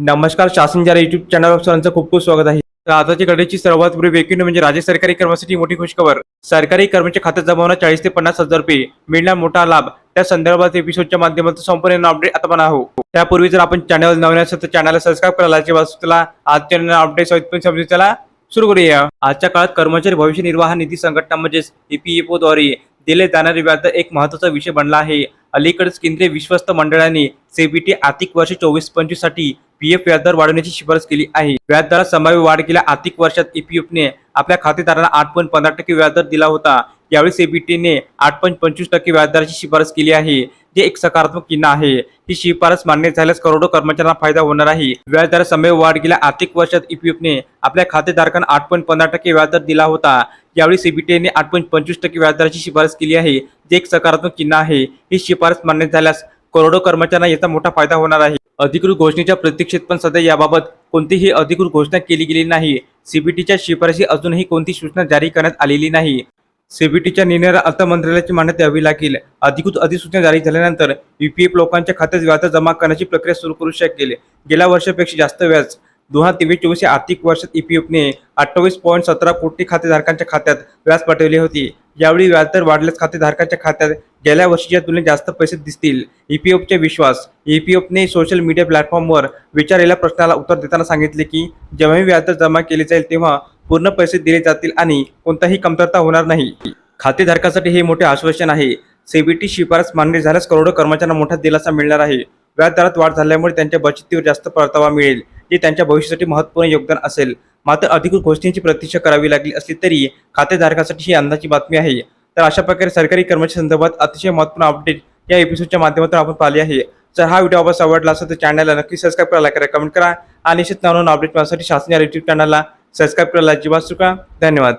नमस्कार शासन जरा युट्यूब चॅनलवर सर्वांचं खूप खूप स्वागत आहे. तर आताची घडीची सर्वात पूर्वी वेकिंग म्हणजे राज्य सरकारी कर्मचारी मोठी खुशखबर. सरकारी कर्मचारी खात्यात जमा चाळीस ते पन्नास हजार रुपये. मिळणार मोठा लाभ. त्या संदर्भात एपिसोडच्या माध्यमातून संपूर्ण अपडेट आता पण आहो त्यापूर्वी जर आपण चॅनल नवीन असेल तर चॅनलला सबस्क्राईब करायला त्याला आजच्या अपडेट सहित समजून त्याला सुरू करूया. आजच्या काळात कर्मचारी भविष्य निर्वाह निधी संघटना म्हणजेच ईपीएफओ द्वारे दिले जाणारे व्याज एक महत्त्वाचा विषय बनला आहे. अलीकडेच केंद्रीय विश्वस्त मंडळाने सीबीटी आर्थिक वर्ष चोवीस पंचवीससाठी पीएफ व्याजदर वाढवण्याची शिफारस केली आहे. व्याजदरात संभाव्य वाढ केल्या आर्थिक वर्षात ईपीएफने आपल्या खातेदारांना आठ पॉईंट पंधरा टक्के व्याजदर दिला होता. यावेळी सीबीटीने आठ पॉईंट पंचवीस टक्के व्याजदराची शिफारस केली आहे जे एक सकारात्मक चिन्ह आहे. ही शिफारस मान्य झाल्यास करोडो कर्मचाऱ्यांना फायदा होणार आहे. व्याजदरात समय वाढ गेल्या आर्थिक वर्षात ईपीएफने आपल्या खातेधारकांना आठ पॉईंट पंधरा टक्के व्याजदर दिला होता. यावेळी सीबीटीने आठ पॉईंट पंचवीस टक्के व्याजदराची शिफारस केली आहे जे एक सकारात्मक चिन्ह आहे. ही शिफारस मान्य झाल्यास करोडो कर्मचाऱ्यांना याचा मोठा फायदा होणार आहे. अधिकृत घोषणेच्या प्रतीक्षेत पण सध्या याबाबत कोणतीही अधिकृत घोषणा केली गेली नाही. सीबीटीच्या शिफारशी अजूनही कोणती सूचना जारी करण्यात आलेली नाही. सीबीटीच्या निर्णयाला अर्थ मंत्रालयाची मान्यता द्यावी लागेल. अधिकृत अधिसूचना जारी झाल्यानंतर ईपीएफ लोकांच्या खात्यात व्याज जमा करण्याची प्रक्रिया सुरू करू शकेल. गेल्या वर्षापेक्षा जास्त व्याज. दोन हजार तेवीस चोवीस या आर्थिक वर्षात ईपीएफने अठ्ठावीस पॉईंट सतरा कोटी खातेधारकांच्या खात्यात व्याज पाठवले होते. यावेळी व्याजदर वाढल्यास खातेधारकांच्या खात्यात गेल्या वर्षीच्या तुलनेत जास्त पैसे दिसतील. ईपीएफचे विश्वास. ईपीएफने सोशल मीडिया प्लॅटफॉर्मवर विचारलेल्या प्रश्नाला उत्तर देताना सांगितले की जेव्हाही व्याजदर जमा केले जाईल तेव्हा पूर्ण पैसे दिले जातील आणि कोणताही कमतरता होणार नाही. खातेधारकासाठी हे मोठे आश्वासन आहे. सीबीटी शिफारस मान्य झाल्यास करोडो कर्मचाऱ्यांना मोठा दिलासा मिळणार आहे. व्याजदरात वाढ झाल्यामुळे त्यांच्या बचतीवर जास्त परतावा मिळेल जे त्यांच्या भविष्यासाठी महत्त्वपूर्ण योगदान असेल. मात्र अधिकृत गोष्टींची प्रतीक्षा करावी लागली असली तरी खातेधारकासाठी ही अंदाची बातमी आहे. तर अशा प्रकारे सरकारी कर्मचारी संदर्भात अतिशय महत्त्वपूर्ण अपडेट या एपिसोडच्या माध्यमातून आपण पाहिले आहे. जर हा व्हिडिओ आपण आवडला असेल तर चॅनलला नक्की सबस्क्राईब करायला करा कमेंट करा आणि निश्चित नवीन अपडेट मिळण्यासाठी शासन या युट्यूब चॅनलला सबस्क्राईब करायला अजिबात चुका धन्यवाद.